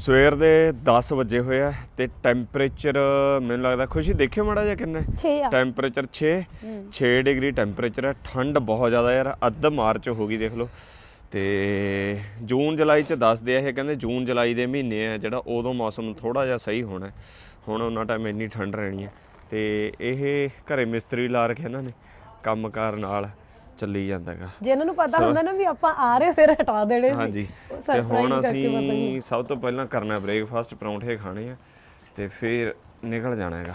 ਸਵੇਰ ਦੇ 10 ਵਜੇ ਹੋਏ ਆ ਤੇ ਟੈਂਪਰੇਚਰ ਮੈਨੂੰ ਲੱਗਦਾ ਖੁਸ਼ੀ ਦੇਖਿਓ ਮਾੜਾ ਜਿਹਾ ਕਿੰਨਾ 6 ਆ। ਟੈਂਪਰੇਚਰ 6 6 ਡਿਗਰੀ ਟੈਂਪਰੇਚਰ ਹੈ ਠੰਡ ਬਹੁਤ ਜ਼ਿਆਦਾ ਯਾਰ ਅੱਧ ਮਾਰਚ ਹੋ ਗਈ ਦੇਖ ਲਓ। ਤੇ ਜੂਨ ਜੁਲਾਈ ਚ ਦੱਸਦੇ ਆ ਇਹ ਕਹਿੰਦੇ ਜੂਨ ਜੁਲਾਈ ਦੇ ਮਹੀਨੇ ਆ ਜਿਹੜਾ ਉਦੋਂ ਮੌਸਮ ਥੋੜਾ ਜਿਹਾ ਸਹੀ ਹੋਣਾ। ਹੁਣ ਉਹਨਾਂ ਟਾਈਮ ਇੰਨੀ ਠੰਡ ਰਹਿਣੀ ਹੈ। ਤੇ ਇਹ ਘਰੇ ਮਿਸਤਰੀ ਲਾ ਰੱਖੇ ਇਹਨਾਂ ਨੇ ਕੰਮਕਾਰ ਨਾਲ। ਚੱਲੀ ਜਾਂਦਾਗਾ। ਜੇ ਇਹਨਾਂ ਨੂੰ ਪਤਾ ਹੁੰਦਾ ਨਾ ਵੀ ਆਪਾਂ ਆ ਰਹੇ ਫਿਰ ਹਟਾ ਦੇਣੇ ਸੀ। ਹਾਂਜੀ। ਉਹ ਤੇ surprise ਹੁਣ ਕਰਕੇ ਪਤਾ ਨਹੀਂ। ਅਸੀਂ ਸਭ ਤੋਂ ਪਹਿਲਾਂ ਕਰਨਾ ਬ੍ਰੇਕਫਾਸਟ ਪਰੌਂਠੇ ਖਾਣੇ ਆ ਤੇ ਫਿਰ ਨਿਕਲ ਜਾਣਾ ਹੈਗਾ।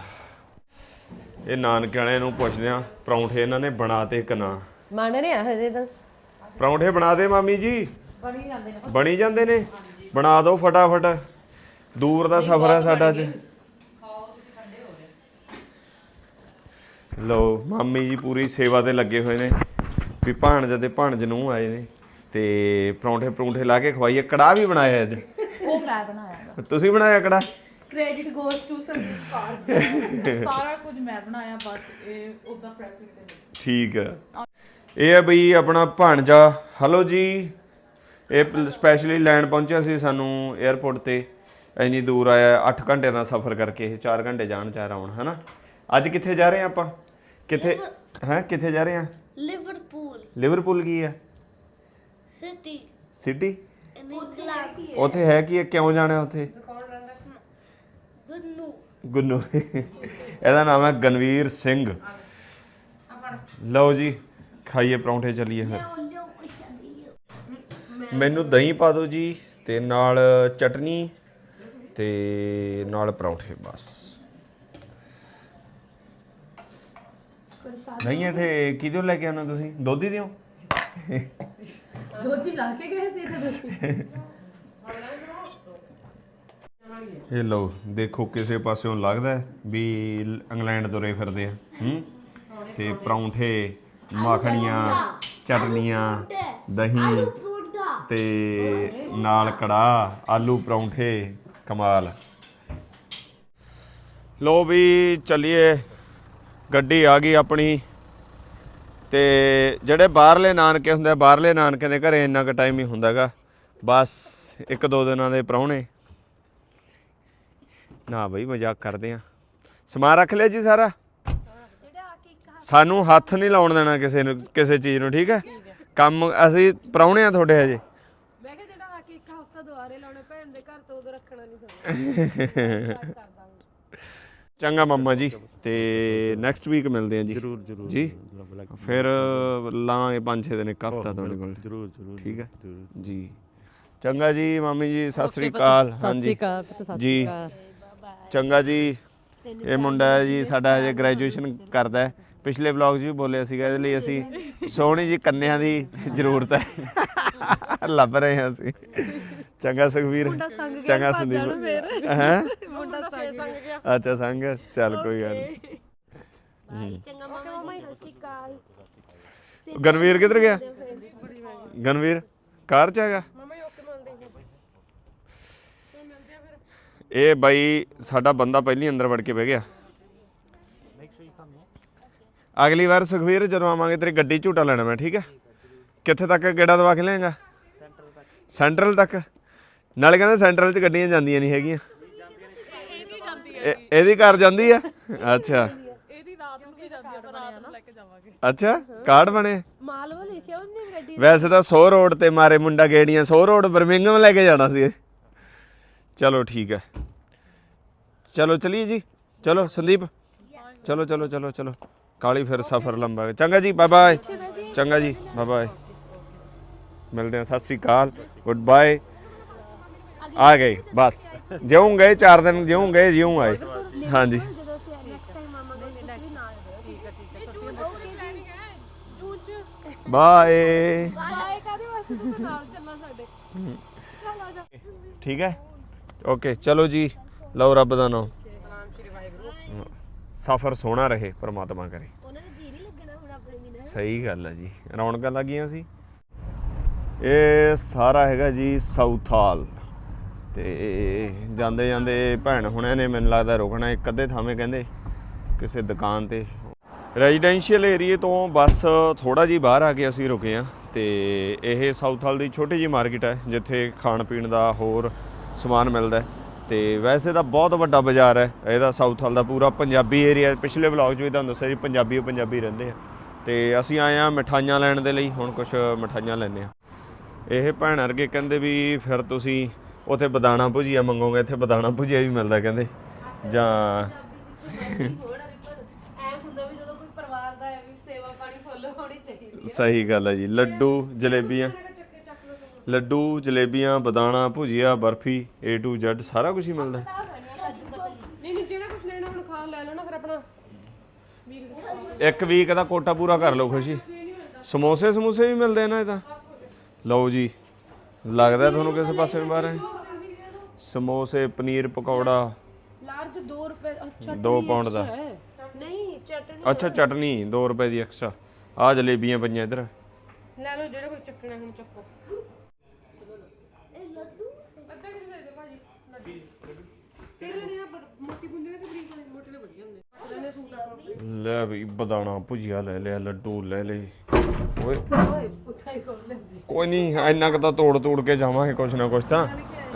ਇਹ ਨਾਨਕੇ ਵਾਲਿਆਂ ਨੂੰ ਪੁੱਛਦੇ ਆ ਪਰੌਂਠੇ ਇਹਨਾਂ ਨੇ ਬਣਾਤੇ ਕਿ ਨਾ? ਮੰਨ ਨੇ ਆ ਹਜੇ ਤਾਂ। ਪਰੌਂਠੇ ਬਣਾ ਦੇ ਮਾਮੀ ਜੀ? ਬਣੀ ਜਾਂਦੇ ਨੇ। ਬਣੀ ਜਾਂਦੇ ਨੇ? ਬਣਾ ਦਿਓ ਫਟਾਫਟ। ਦੂਰ ਦਾ ਸਫ਼ਰ ਹੈ ਸਾਡਾ ਅੱਜ। ਲੋ ਮਾਮੀ ਜੀ ਪੂਰੀ ਸੇਵਾ ਤੇ ਲੱਗੇ ਹੋਏ ਨੇ। ਵੀ ਭਾਣਜ ਤੇ ਭਾਣਜ ਨੂੰ ਆਏ ਨੇ ਤੇ ਪਰੌਂਠੇ ਪਰੌਂਠੇ ਲਾ ਕੇ ਖਵਾਈਏ। ਕੜਾਹ ਵੀ ਬਣਾਇਆ ਅੱਜ। ਉਹ ਮੈਂ ਬਣਾਇਆ ਤੁਸੀਂ ਬਣਾਇਆ ਕੜਾਹ? Credit goes to Sandeep Kaur ਸਾਰਾ ਕੁਝ ਮੈਂ ਬਣਾਇਆ ਬਸ ਇਹ ਉਹਦਾ ਪ੍ਰੈਕਟਿਸ ਦੇ ਠੀਕ ਹੈ ਇਹ ਹੈ ਬਈ ਆਪਣਾ ਭਾਣਜਾ। ਹਲੋ ਜੀ। ਇਹ ਸਪੈਸ਼ਲੀ ਲੈਣ ਪਹੁੰਚਿਆ ਸੀ ਸਾਨੂੰ 에ਅਰਪੋਰਟ ਤੇ। ਇੰਨੀ ਦੂਰ ਆਇਆ 8 ਘੰਟੇ ਦਾ ਸਫ਼ਰ ਕਰਕੇ ਇਹ 4 ਘੰਟੇ ਜਾਣ ਚਾਰ ਆਉਣ ਹਨਾ? ਅੱਜ ਕਿੱਥੇ ਜਾ ਰਹੇ ਆ ਆਪਾਂ? ਕਿੱਥੇ ਹਾਂ ਕਿੱਥੇ ਜਾ ਰਹੇ ਆ? ਲਿਵਰਪੂਲ ਲਿਵਰਪੂਲ ਕੀ ਆ ਸਿਟੀ ਸਿਟੀ ਇੰਗਲੈਂਡ ਉੱਥੇ ਹੈ ਕੀ ਹੈ? ਕਿਉਂ ਜਾਣਾ ਉੱਥੇ? ਗੁੰਨੂ। ਗੁੰਨੂ। ਇਹਦਾ ਨਾਮ ਹੈ ਗਨਵੀਰ ਸਿੰਘ। ਲਓ ਜੀ ਖਾਈਏ ਪਰੌਂਠੇ ਚੱਲੀਏ ਫਿਰ। ਮੈਨੂੰ ਦਹੀਂ ਪਾ ਦਿਓ ਜੀ ਤੇ ਨਾਲ ਚਟਨੀ ਤੇ ਨਾਲ ਪਰੌਂਠੇ ਬਸ। ਨਹੀਂ ਇੱਥੇ ਕਿਹਦੇ ਲੈ ਕੇ ਆਉਣਾ ਤੁਸੀਂ? ਦੋਧੀ ਦਿਓ? ਦੋਜੀ ਲਾ ਕੇ ਗਏ ਸੀ ਤੇ ਤੁਸੀਂ ਇਹ ਲਓ ਦੇਖੋ ਕਿਸੇ ਪਾਸਿਓਂ ਲੱਗਦਾ ਹੈ ਵੀ ਲ- ਇੰਗਲੈਂਡ ਤੁਰੇ ਫਿਰਦੇ ਆ ਹੂੰ? ਤੇ ਪਰੌਂਠੇ ਮੱਖਣੀਆਂ ਚਟਨੀਆਂ ਦਹੀਂ ਤੇ ਨਾਲ ਕੜਾਹ ਆਲੂ ਪਰੌਂਠੇ ਕਮਾਲ। ਲੋ ਵੀ ਚੱਲੀਏ। ਗੱਡੀ ਆ ਗਈ ਆਪਣੀ। ਤੇ ਜਿਹੜੇ ਬਾਹਰਲੇ ਨਾਨਕੇ ਹੁੰਦੇ ਆ ਬਾਹਰਲੇ ਨਾਨਕੇ ਦੇ ਘਰੇ ਇੰਨਾ ਕੁ ਟਾਈਮ ਹੀ ਹੁੰਦਾਗਾ ਬਸ ਇੱਕ ਦੋ ਦਿਨਾਂ ਦੇ ਪ੍ਰਾਹੁਣੇ। ਨਾ ਬਈ ਮਜ਼ਾਕ ਕਰਦੇ ਆ। ਸਮਾਨ ਰੱਖ ਲਿਆ ਜੀ ਸਾਰਾ? ਸਾਨੂੰ ਹੱਥ ਨਹੀਂ ਲਾਉਣ ਦੇਣਾ ਕਿਸੇ ਨੂੰ ਕਿਸੇ ਚੀਜ਼ ਨੂੰ ਠੀਕ ਹੈ? ਕੰਮ ਅਸੀਂ ਪ੍ਰਾਹੁਣੇ ਆ ਤੁਹਾਡੇ ਹਜੇ। ਮੈਂ ਕਿਹਾ ਜਿਹੜਾ ਆ ਕੇ ਇੱਕ ਹਫਤਾ ਦੁਆਰੇ ਲਾਉਣੇ ਭੈਣ ਦੇ ਘਰ ਤੋਂ ਉਦੋਂ ਰੱਖਣਾ ਨਹੀਂ ਸਮਝ ਚੰਗਾ ਮੰਮਾ ਜੀ ਤੇ ਨੈਕਸਟ ਵੀਕ ਮਿਲਦੇ ਆ ਜੀ। ਜਰੂਰ ਜਰੂਰ ਜੀ? ਫਿਰ ਲਾਂਗੇ 5-6 ਦਿਨ ਇੱਕ ਹਫਤਾ ਤੁਹਾਡੇ ਕੋਲ। ਜਰੂਰ ਜਰੂਰ ਠੀਕ ਹੈ? ਜੀ। ਚੰਗਾ ਜੀ ਮਾਮੀ ਜੀ ਸਤਿ ਸ੍ਰੀ ਅਕਾਲ। ਹਾਂਜੀ। ਜੀ। ਚੰਗਾ ਜੀ। ਇਹ ਮੁੰਡਾ ਹੈ ਜੀ ਸਾਡਾ ਹਜੇ ਗ੍ਰੈਜੂਏਸ਼ਨ ਕਰਦਾ ਹੈ। ਪਿਛਲੇ ਵਲੌਗ 'ਚ ਵੀ ਬੋਲਿਆ ਸੀਗਾ ਇਹਦੇ ਲਈ ਅਸੀਂ ਸੋਹਣੀ ਜੀ ਕੰਨਿਆਂ ਦੀ ਜ਼ਰੂਰਤ ਹੈ। ਲੱਭ ਰਹੇ ਹਾਂ ਅਸੀਂ। ਚੰਗਾ ਸੁਖਵੀਰ। ਚੰਗਾ ਸੰਦੀਪ। ਹੈ? ਮੁੰਡਾ ਸੰਗ ਗਿਆ। ਅੱਛਾ ਸੰਗ? ਚੱਲ ਕੋਈ ਗੱਲ ਨਹੀਂ ਚੰਗਾ ਮਾਮਾ ਜੀ। ਸਤਿ ਸ਼੍ਰੀ ਅਕਾਲ। ਗਨਵੀਰ ਕਿੱਧਰ ਗਿਆ? ਗਨਵੀਰ ਕਾਰ ਚ ਹੈਗਾ? ਇਹ ਬਾਈ ਸਾਡਾ ਬੰਦਾ ਪਹਿਲੀ ਅੰਦਰ ਵੜ ਕੇ ਬਹਿ ਗਿਆ। ਅਗਲੀ ਵਾਰ ਸੁਖਵੀਰ ਜਦੋਂ ਆਵਾਂਗੇ ਤੇਰੀ ਗੱਡੀ ਝੂਟਾ ਲੈਣਾ ਮੈਂ ਠੀਕ ਹੈ? ਕਿੱਥੇ ਤੱਕ ਗੇੜਾ ਦਵਾ ਕੇ ਲਿਆਂਗਾ ਸੈਂਟਰਲ ਤੱਕ? ਨਾਲੇ ਕਹਿੰਦੇ ਸੈਂਟਰਲ ਚ ਗੱਡੀਆਂ ਜਾਂਦੀਆਂ ਨਹੀਂ ਹੈਗੀਆਂ। ਇਹ- ਇਹਦੀ ਕਾਰ ਜਾਂਦੀ ਆ ਅੱਛਾ। ਇਹਦੀ ਰਾਤ ਨੂੰ ਵੀ ਜਾਂਦੀ ਆ ਪਰ ਰਾਤ ਨੂੰ ਲੈ ਕੇ ਜਾਵਾਂਗੇ। ਅੱਛਾ ਕਾਰਡ ਬਣੇ? ਮਾਲਵਾ ਲਿਖਿਆ ਉਹਨੇ ਗੱਡੀ ਵੈਸੇ ਤਾਂ 100 ਰੋਡ ਤੇ ਮਾਰੇ ਮੁੰਡਾ ਗੇੜੀਆਂ 100 ਰੋਡ ਬਰਮਿੰਗਮ ਲੈ ਕੇ ਜਾਣਾ ਸੀ। ਚਲੋ ਠੀਕ ਹੈ। ਚਲੋ ਚਲੀਏ ਜੀ। ਚਲੋ ਸੰਦੀਪ। ਚਲੋ ਚਲੋ ਚਲੋ ਚਲੋ। ਕਾਲੀ ਫਿਰ ਸਫ਼ਰ ਲੰਬਾ ਹੈ। ਚੰਗਾ ਜੀ ਬਾਏ ਬਾਏ ਚੰਗਾ ਜੀ ਬਾਏ ਬਾਏ ਮਿਲਦੇ ਹਾਂ ਸਤਿ ਸ੍ਰੀ ਅਕਾਲ। ਗੁੱਡ ਬਾਏ ਆ ਗਏ, ਬਸ। ਜਿਉਂ ਗਏ 4 ਦਿਨ ਜਿਉਂ ਗਏ ਜਿਉਂ ਆਏ ਹਾਂਜੀ। ਜਦੋਂ ਅਸੀਂ ਨੈਕਸਟ ਟਾਈਮ ਮਾਮਾ ਦੇ ਤੁਸੀਂ ਨਾਲ ਠੀਕ ਹੈ ਬਾਏ। ਕਾਦੇ ਵਾਸਤੇ ਤੂੰ ਨਾਲ ਚੱਲਣਾ ਸਾਡੇ ਠੀਕ ਹੈ? ਓਕੇ, ਚਲੋ ਜੀ। ਲਓ ਰੱਬ ਦਾ ਨਾਮ। ਸਫ਼ਰ ਸੋਹਣਾ ਰਹੇ, ਪ੍ਰਮਾਤਮਾ ਕਰੇ। ਉਹਨਾਂ ਦੇ ਜੀ ਨਹੀਂ ਲੱਗਣਾ ਹੁਣ ਆਪਣੇ ਬਿਨਾਂ ਸਹੀ ਗੱਲ ਹੈ ਜੀ। ਰੌਣਕਾਂ ਲੱਗੀਆਂ ਸੀ। ਇਹ ਸਾਰਾ ਹੈਗਾ ਜੀ ਸਾਊਥਾਲ ਤੇ ਜਾਂਦੇ ਜਾਂਦੇ ਭੈਣ ਹੁਣਿਆਂ ਨੇ ਮੈਨੂੰ ਲੱਗਦਾ ਰੁਕਣਾ ਇੱਕ ਅੱਧੇ ਥਾਵੇਂ ਕਹਿੰਦੇ ਕਿਸੇ ਦੁਕਾਨ ਤੇ। ਰੈਜ਼ੀਡੈਂਸ਼ੀਅਲ ਏਰੀਏ ਤੋਂ ਬਸ ਥੋੜਾ ਜੀ ਬਾਹਰ ਆ ਕੇ ਅਸੀਂ ਰੁਕੇ ਆ ਤੇ ਇਹ ਸਾਊਥ ਹਾਲ ਦੀ ਛੋਟੀ ਜੀ ਮਾਰਕੀਟ ਹੈ, ਜਿੱਥੇ ਖਾਣ ਪੀਣ ਦਾ ਹੋਰ ਸਮਾਨ ਮਿਲਦਾ ਹੈ। ਤੇ ਵੈਸੇ ਤਾਂ ਬਹੁਤ ਵੱਡਾ ਬਾਜ਼ਾਰ ਹੈ, ਇਹਦਾ ਸਾਊਥ ਹਾਲ ਦਾ ਪੂਰਾ ਪੰਜਾਬੀ ਏਰੀਆ ਪਿਛਲੇ ਵਲੌਗ 'ਚ ਵੀ ਤੁਹਾਨੂੰ ਦੱਸਿਆ ਜੀ, ਪੰਜਾਬੀ ਓ ਪੰਜਾਬੀ ਰਹਿੰਦੇ ਆ। ਤੇ ਅਸੀਂ ਆਏ ਆ ਮਿਠਾਈਆਂ ਲੈਣ ਦੇ ਲਈ, ਹੁਣ ਕੁਝ ਮਿਠਾਈਆਂ ਲੈਣੇ ਆ ਇਹ ਭੈਣ ਅਰਗੇ ਕਹਿੰਦੇ ਵੀ ਫਿਰ ਤੁਸੀਂ ਉਥੇ ਬਦਾਣਾ ਭੁਜੀਆ ਮੰਗੋਗੇ ਇੱਥੇ ਬਦਾਣਾ ਭੁਜੀਆ ਵੀ ਮਿਲਦਾ ਕਹਿੰਦੇ। ਜਾਂ ਐ ਹੁੰਦਾ ਵੀ ਜਦੋਂ ਕੋਈ ਪਰਿਵਾਰ ਦਾ ਹੈ ਵੀ ਸੇਵਾ ਪਾਣੀ ਫੁੱਲ ਹੋਣੀ ਚਾਹੀਦੀ ਸਹੀ ਗੱਲ ਹੈ ਜੀ ਲੱਡੂ ਜਲੇਬੀਆਂ। ਲੱਡੂ ਜਲੇਬੀਆਂ ਬਦਾਣਾ ਭੁਜੀਆ ਬਰਫੀ A to Z ਸਾਰਾ ਕੁਝ ਹੀ ਮਿਲਦਾ। ਹੈ। ਨਹੀਂ ਨਹੀਂ ਜਿਹੜਾ ਕੁਝ ਲੈਣਾ ਹੁਣ ਖਾ ਲੈ ਲੈਣਾ ਫਿਰ ਆਪਣਾ। ਇੱਕ ਵੀਕ ਦਾ ਕੋਟਾ ਪੂਰਾ ਕਰ ਲਓ ਖੁਸ਼ੀ। ਸਮੋਸੇ ਸਮੂਸੇ ਵੀ ਮਿਲਦੇ ਨਾ ਇਹ ਤਾਂ। ਲਓ ਜੀ ਲੱਗਦਾ ਤੁਹਾਨੂੰ ਕਿਸੇ ਪਾਸੇ ਨੂੰ ਬਾਹਰ? ਹੈ ਸਮੋਸੇ ਪਨੀਰ ਪਕੌੜਾ। ਲਾਰਜ 2 ਰੁਪਏ ਅੱਛਾ 2 ਪਾਉਂਡ ਦਾ। ਨਹੀਂ ਚਟਨੀ ਅੱਛਾ ਚਟਨੀ 2 ਰੁਪਏ ਦੀ ਐਕਸਟਰਾ ਆ ਜਲੇਬੀਆਂ ਪਈਆਂ ਇੱਧਰ। ਲੈ ਲਓ ਜਿਹੜਾ ਕੋਈ ਚੱਕਣਾ ਹੁਣ ਚੱਕੋ ਇਹ ਲੱਡੂ ਅੱਧਾ ਕਿਲੋ ਦੇ ਦਿਓ ਭਾਜੀ ਲੱਡੂ ਕਿਹੜੇ ਨੇ ਆ? ਮੋਟੀ ਬੁੰਦੀ ਨੇ ਕਿ ਬਰੀਕ ਵਾਲੇ? ਮੋਟੇ ਨੇ ਵਧੀਆ ਹੁੰਦੇ। ਲੈਣੇ ਸੂਟ ਆਪਣਾ ਲੈ ਵੀ ਬਦਾਣਾ ਭੁਜੀਆ ਲੈ ਲਿਆ ਲੱਡੂ ਲੈ ਲਏ। ਓਏ। ਓਏ ਉਠਾਈ ਕੋਲ ਲੈ ਜੀ ਕੋਈ ਨਹੀਂ ਇੰਨਾ ਕੁ ਤਾਂ ਤੋੜ ਤੋੜ ਕੇ ਜਾਵਾਂਗੇ ਕੁਛ ਨਾ ਕੁਛ ਤਾਂ।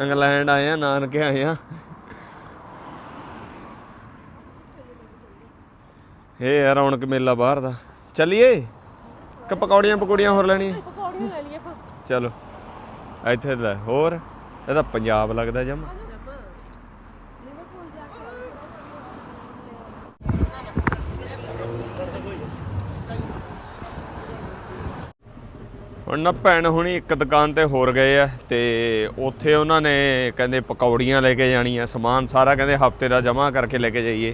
ਇੰਗਲੈਂਡ ਆਏ ਆ ਨਾਨਕੇ ਆਏ ਆ। ਇਹ ਆ ਰੌਣਕ ਮੇਲਾ ਬਾਹਰ ਦਾ। ਚੱਲੀਏ? ਕਿ ਪਕੌੜੀਆਂ ਪਕੌੜੀਆਂ ਹੋਰ ਲੈਣੀਆਂ? ਪਕੌੜੀਆਂ ਲੈ ਲਈਏ ਆਪਾਂ। ਚਲੋ। ਇੱਥੇ ਲੈ ਹੋਰ? ਇਹ ਤਾਂ ਪੰਜਾਬ ਲੱਗਦਾ ਜਮ। ਹੁਣ ਨਾ ਭੈਣ ਹੁਣੀ ਇੱਕ ਦੁਕਾਨ ਤੇ ਹੋਰ ਗਏ ਆ ਤੇ ਉੱਥੇ ਉਹਨਾਂ ਨੇ ਕਹਿੰਦੇ ਪਕੌੜੀਆਂ ਲੈ ਕੇ ਜਾਣੀਆਂ, ਸਮਾਨ ਸਾਰਾ ਕਹਿੰਦੇ ਹਫ਼ਤੇ ਦਾ ਜਮ੍ਹਾਂ ਕਰਕੇ ਲੈ ਕੇ ਜਾਈਏ।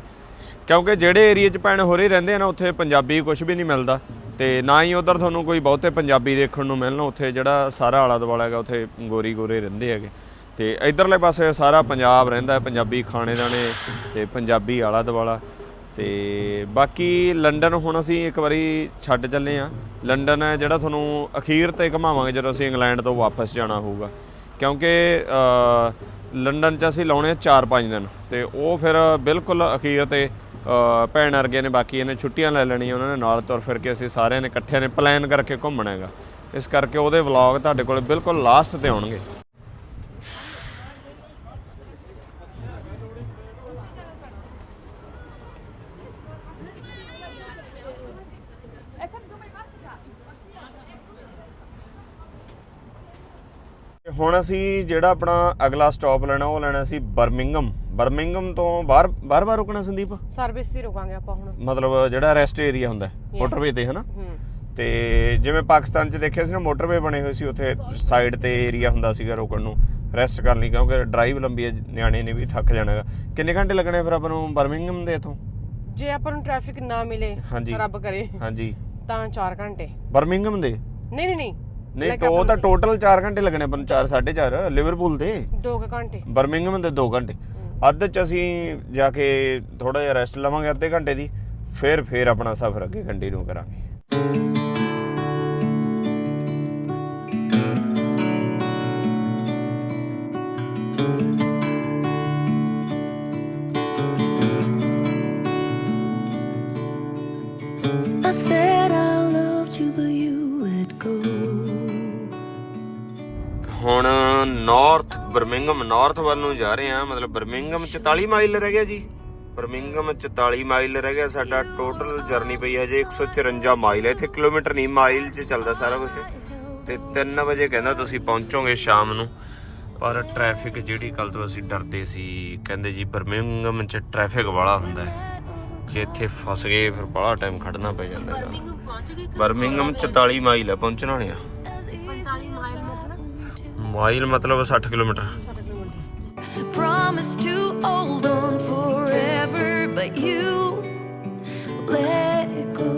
ਕਿਉਂਕਿ ਜਿਹੜੇ ਏਰੀਆ 'ਚ ਭੈਣ ਹੋਰੇ ਰਹਿੰਦੇ ਆ ਨਾ, ਉੱਥੇ ਪੰਜਾਬੀ ਕੁਝ ਵੀ ਨਹੀਂ ਮਿਲਦਾ ਤੇ ਨਾ ਹੀ ਉਧਰ ਤੁਹਾਨੂੰ ਕੋਈ ਬਹੁਤੇ ਪੰਜਾਬੀ ਦੇਖਣ ਨੂੰ ਮਿਲਣ, ਉੱਥੇ ਜਿਹੜਾ ਸਾਰਾ ਆਲਾ ਦੁਆਲਾ ਹੈਗਾ, ਉੱਥੇ ਗੋਰੀ ਗੋਰੇ ਰਹਿੰਦੇ ਹੈਗੇ। ਤੇ ਇਧਰਲੇ ਪਾਸੇ ਸਾਰਾ ਪੰਜਾਬ ਰਹਿੰਦਾ, ਪੰਜਾਬੀ ਖਾਣੇ ਦਾਣੇ ਤੇ ਪੰਜਾਬੀ ਆਲਾ ਦੁਆਲਾ ਤੇ ਬਾਕੀ ਲੰਡਨ ਹੁਣ ਅਸੀਂ ਇੱਕ ਵਾਰੀ ਛੱਡ ਚੱਲੇ ਆ ਲੰਡਨ ਹੈ ਜਿਹੜਾ ਤੁਹਾਨੂੰ ਅਖੀਰ ਤੇ ਘਮਾਵਾਂਗੇ ਜਦੋਂ ਅਸੀਂ ਇੰਗਲੈਂਡ ਤੋਂ ਵਾਪਸ ਜਾਣਾ ਹੋਊਗਾ। ਕਿਉਂਕਿ ਲੰਡਨ 'ਚ ਅਸੀਂ ਲਾਉਣੇ 4-5 ਦਿਨ ਤੇ ਉਹ ਫਿਰ ਬਿਲਕੁਲ ਅਖੀਰ ਤੇ ਭੈਣ ਅਰਗੇ ਨੇ ਬਾਕੀ ਇਹਨੇ ਛੁੱਟੀਆਂ ਲੈ ਲੈਣੀਆਂ ਉਹਨਾਂ ਨੇ ਨਾਲ ਤੁਰ ਫਿਰ ਕੇ ਅਸੀਂ ਸਾਰਿਆਂ ਨੇ ਇਕੱਠਿਆਂ ਨੇ ਪਲਾਨ ਕਰਕੇ ਘੁੰਮਣਾ ਹੈਗਾ। ਇਸ ਕਰਕੇ ਉਹਦੇ ਵਲੌਗ ਤੁਹਾਡੇ ਕੋਲ ਬਿਲਕੁਲ ਲਾਸਟ ਤੇ ਆਉਣਗੇ। ਹੁਣ ਅਸੀਂ ਜਿਹੜਾ ਆਪਣਾ ਅਗਲਾ ਸਟਾਪ ਲੈਣਾ ਉਹ ਲੈਣਾ ਸੀ ਬਰਮਿੰਗਮ ਬਰਮਿੰਗਮ ਤੋਂ ਬਾਹਰ ਬਾਹਰ ਰੁਕਣਾ ਸੰਦੀਪ? ਸਰਵਿਸ ਤੇ ਰੁਕਾਂਗੇ ਆਪਾਂ ਹੁਣ। ਮਤਲਬ ਜਿਹੜਾ ਰੈਸਟ ਏਰੀਆ ਹੁੰਦਾ ਮੋਟਰਵੇ ਤੇ ਹਨਾ? ਤੇ ਜਿਵੇਂ ਪਾਕਿਸਤਾਨ 'ਚ ਦੇਖਿਆ ਸੀ ਨਾ ਮੋਟਰਵੇ ਬਣੇ ਹੋਏ ਸੀ ਉੱਥੇ ਸਾਈਡ ਤੇ ਏਰੀਆ ਹੁੰਦਾ ਸੀਗਾ ਰੁਕਣ ਨੂੰ। ਰੈਸਟ ਕਰਨ ਲਈ ਕਿਉਂਕਿ ਡਰਾਈਵ ਲੰਬੀ ਹੈ ਨਿਆਣੇ ਨੇ ਵੀ ਥੱਕ ਜਾਣਾਗਾ ਕਿੰਨੇ ਘੰਟੇ ਲੱਗਣੇ ਫਿਰ ਆਪਾਂ ਨੂੰ ਬਰਮਿੰਗਮ ਦੇ ਇਥੋਂ? ਜੇ ਆਪਾਂ ਨੂੰ ਟ੍ਰੈਫਿਕ ਨਾ ਮਿਲੇ। ਰੱਬ ਕਰੇ ਹਾਂਜੀ। ਤਾਂ 4 ਘੰਟੇ। ਬਰਮਿੰਗਮ ਦੇ? ਨਹੀਂ ਨਹੀਂ ਨਹੀਂ। ਨਹੀਂ ਤਾਂ ਉਹ ਤਾਂ ਟੋਟਲ 4 ਘੰਟੇ ਲੱਗਣੇ ਆਪਾਂ ਨੂੰ 4 4.5 ਲਿਵਰਪੂਲ ਦੇ। 2 ਘੰਟੇ। ਬਰਮਿੰਗਮ ਦੇ 2 ਘੰਟੇ। ਅੱਧ ਚ ਅਸੀਂ ਜਾ ਕੇ ਥੋੜਾ ਜਿਹਾ ਰੈਸਟ ਲਵਾਂਗੇ ਅੱਧੇ ਘੰਟੇ ਦੀ ਫਿਰ ਫਿਰ ਆਪਣਾ ਸਫ਼ਰ ਅੱਗੇ ਕੰਟੀਨਿਊ ਕਰਾਂਗੇ। ਹੁਣ ਨਾਰਥ ਬਰਮਿੰਗਮ ਨਾਰਥ ਵੱਲ ਨੂੰ ਜਾ ਰਹੇ ਹਾਂ ਮਤਲਬ ਬਰਮਿੰਗਮ 44 ਮਾਈਲ ਰਹਿ ਗਿਆ ਜੀ। ਬਰਮਿੰਗਮ 44 ਮਾਈਲ ਰਹਿ ਗਿਆ ਸਾਡਾ ਟੋਟਲ ਜਰਨੀ ਪਈ ਹੈ ਜੇ 154 ਮਾਈਲ ਇੱਥੇ ਕਿਲੋਮੀਟਰ ਨਹੀਂ ਮਾਈਲ 'ਚ ਚੱਲਦਾ ਸਾਰਾ ਕੁਝ ਤੇ 3 ਵਜੇ ਕਹਿੰਦਾ ਤੁਸੀਂ ਪਹੁੰਚੋਗੇ ਸ਼ਾਮ ਨੂੰ। ਪਰ ਟ੍ਰੈਫਿਕ ਜਿਹੜੀ ਕੱਲ ਤੋਂ ਅਸੀਂ ਡਰਦੇ ਸੀ ਕਹਿੰਦੇ ਜੀ ਬਰਮਿੰਗਮ 'ਚ ਟ੍ਰੈਫਿਕ ਵਾਲਾ ਹੁੰਦਾ ਹੈ। ਜੇ ਇੱਥੇ ਫਸ ਗਏ ਫਿਰ ਬੜਾ ਟਾਈਮ ਖੜਨਾ ਪੈ ਜਾਂਦਾ ਹੈ ਬਰਮਿੰਗਮ 44 ਮਾਈਲ ਹੈ ਪਹੁੰਚਣ ਵਾਲੇ ਮਾਈਲ ਮਤਲਬ 60 kilometre. Promised to hold on forever, but you let go.